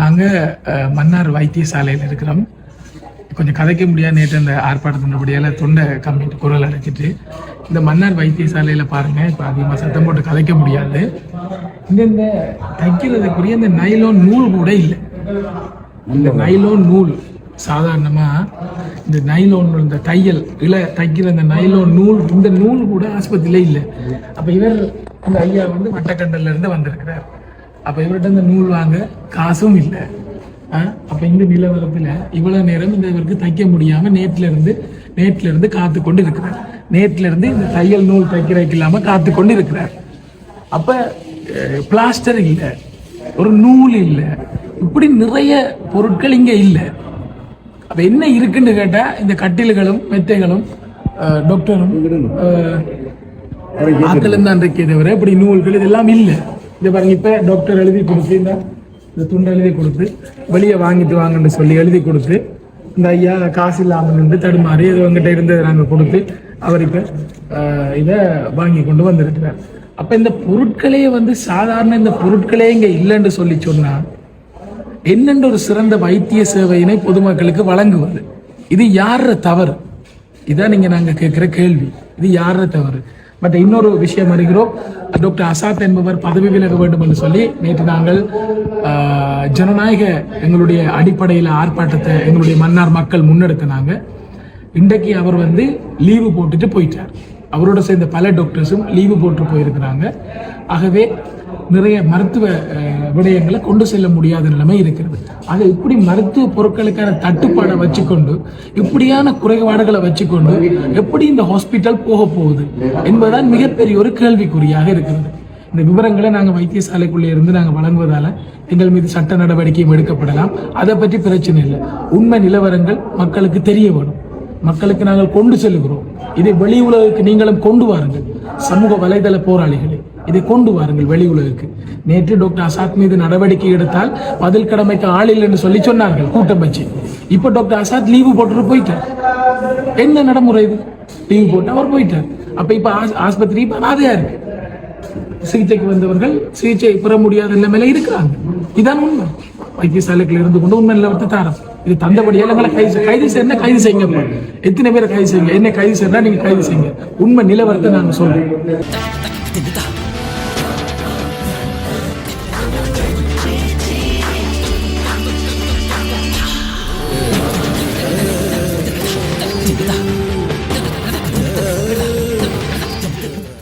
நாங்கள் மன்னார் வைத்தியசாலையில் இருக்கிறோம். கொஞ்சம் கதைக்க முடியாது நேற்று அந்த ஆர்ப்பாட்டத்தின்படியால் தொண்டை கம்மிட்டு குரல் அடைச்சிட்டு. இந்த மன்னார் வைத்தியசாலையில் பாருங்கள் இப்போ அதிகமாக சத்தம் போட்டு கதைக்க முடியாது. இந்த தைக்கிறதுக்குரிய இந்த நைலோன் நூல் கூட இல்லை. இந்த நைலோன் நூல் சாதாரணமாக இந்த நைலோன் இந்த தையல் இல்லை தைக்கிற இந்த நைலோன் நூல் இந்த நூல் கூட ஆஸ்பத்திரியில இல்லை. அப்போ இவர் இந்த ஐயா வந்து வட்டக்கண்டல்லேருந்து வந்திருக்கிறார். அப்போ இவர்கிட்ட இந்த நூல் வாங்க காசும் இல்லை. அப்போ இந்த நிலவரத்தில் இவ்வளோ நேரம் இந்த இவருக்கு தைக்க முடியாமல் நேற்றுல இருந்து நேற்றுல இருந்து காத்து கொண்டு இருக்கிறார் நேற்றுல இருந்து இந்த தையல் நூல் தைக்கிறதுக்கு இல்லாமல் காத்து கொண்டு இருக்கிறார் அப்போ பிளாஸ்டர் இல்லை. ஒரு நூல் இல்லை. இப்படி நிறைய பொருட்கள் இங்கே இல்லை. அப்போ என்ன இருக்குன்னு கேட்டால் இந்த கட்டில்களும் மெத்தைகளும் அஹ், டாக்டரும் அஹ், ஆக்களும் தான் இருக்கே தவிர இப்படி நூல்கள் இதெல்லாம் இல்லை. இதை பாருங்க இப்போ டாக்டர் எழுதி கொடுத்து இந்த இந்த துண்டை எழுதி கொடுத்து வெளியே வாங்கிட்டு வாங்கன்னு சொல்லி எழுதி கொடுத்து இந்த ஐயா காசு இல்லாமல் நின்று தடுமாறி இது உங்ககிட்ட இருந்து நாங்கள் கொடுத்து அவர் இப்போ இதை வாங்கி கொண்டு வந்திருக்கிறார். அப்போ இந்த பொருட்களே வந்து சாதாரண இந்த பொருட்களே இங்கே இல்லைன்னு சொல்லி சொன்னால் என்னென்ற ஒரு சிறந்த வைத்திய சேவையினை பொதுமக்களுக்கு வழங்குவது? இது யார தவறு? இதான் நீங்க நாங்க கேட்கிற கேள்வி. இது யார தவறு? பட் இன்னொரு விஷயம் அறிகிறோம். டாக்டர் அசாத் என்பவர் பதவி விலக வேண்டும் என்று சொல்லி நேற்று நாங்கள் ஜனநாயக எங்களுடைய அடிப்படையில் ஆர்ப்பாட்டத்தை எங்களுடைய மன்னார் மக்கள் முன்னெடுத்தினாங்க. இன்றைக்கு அவர் வந்து லீவு போட்டுட்டு போயிட்டார். அவரோட சேர்ந்த பல டாக்டர்ஸும் லீவு போட்டு போயிருக்கிறாங்க. ஆகவே நிறைய மருத்துவ விடயங்களை கொண்டு செல்ல முடியாத நிலைமை இருக்கிறது. ஆக இப்படி மருத்துவ பொருட்களுக்கான தட்டுப்பாடை வச்சுக்கொண்டு இப்படியான குறைபாடுகளை வச்சுக்கொண்டு எப்படி இந்த ஹாஸ்பிட்டல் போக போகுது என்பதுதான் மிகப்பெரிய ஒரு கேள்விக்குறியாக இருக்கிறது. இந்த விவரங்களை நாங்கள் வைத்தியசாலைக்குள்ளே இருந்து நாங்கள் வழங்குவதால எங்கள் மீது சட்ட நடவடிக்கையும் எடுக்கப்படலாம். அதை பற்றி பிரச்சனை இல்லை. உண்மை நிலவரங்கள் மக்களுக்கு தெரிய வேணும். மக்களுக்கு நாங்கள் கொண்டு செல்லுகிறோம். இதை வெளி உலகுக்கு நீங்களும் கொண்டு வாருங்கள். சமூக வலைதள போராளிகளே. இதை கொண்டு வாருங்கள் வெளி உலகுக்கு. நேற்று டாக்டர் அசாத் மீது நடவடிக்கை எடுத்தால் பதில் கடமைக்கு ஆள் இல்லைன்னு சொல்லி சொன்னார்கள். கூட்டம் வச்சு. இப்போ டாக்டர் அசாத் லீவு போட்டுட்டு போயிட்டார். என்ன நடைமுறை இது லீவு போட்டு அவர் போயிட்டார். அப்ப இப்ப ஆஸ்- ஆஸ்பத்திரி இப்ப அனாதையா இருக்கு. சிகிச்சைக்கு வந்தவர்கள் சிகிச்சை பெற முடியாத நிலைமையில இருக்கிறாங்க. இதான் உண்மை. வைத்தியசாலைகள் இருந்து கொண்டு உண்மை நிலவரத்தை தாரம். இது தந்தபடியால் எங்களை கைது கைது செய்யணும் கைது செய்யுங்க எத்தனை பேரை கைது செய்யுங்க? என்ன கைது செய்யறா நீங்க கைது செய்யுங்க? உண்மை நிலவரத்தை நான் சொல்றேன். 别打